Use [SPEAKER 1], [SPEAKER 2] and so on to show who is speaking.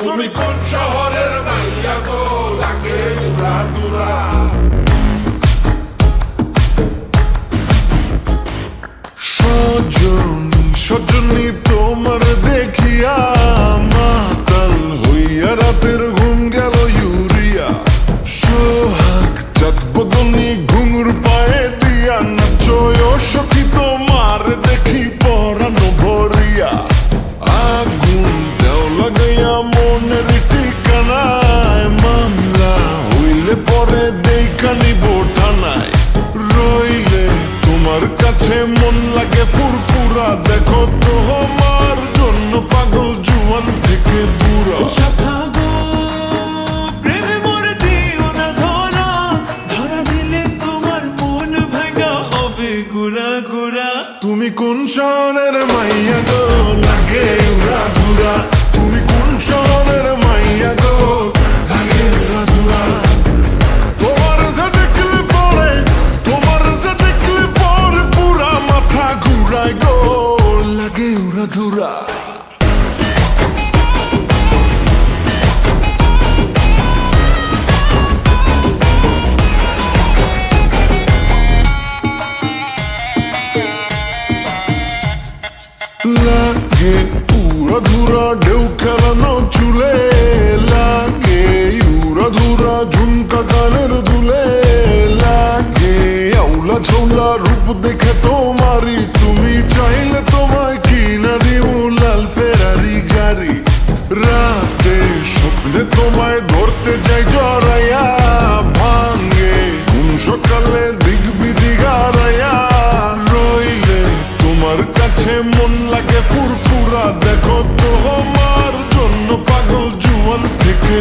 [SPEAKER 1] তুমি কোন শহরের মাইয়া গো
[SPEAKER 2] সজনী সজনী তোমার দেখিয়া মাতাল হইয়া রাতের কাছে মন লাগে ফুরফুরা দেখো তো তোমার জন্য পাগল জুয়ান থেকে বুড়া তুমি কোন শহরের মাইয়া গো লাগে উড়া ধুরা। মাথা ঘুরায় গো লাগে উড়া ধুরা লাগে উড়া ধুরা ঢেউ খেলানো চুলে স্বপ্নে ধরতে চাই জরাইয়া ভাঙ্গে কোন সকালে দিক বিদিক হারাইয়া রইলে তোমার কাছে মন লাগে ফুরফুরা। দেখো তোমার জন্য পাগল জুয়ান থেকে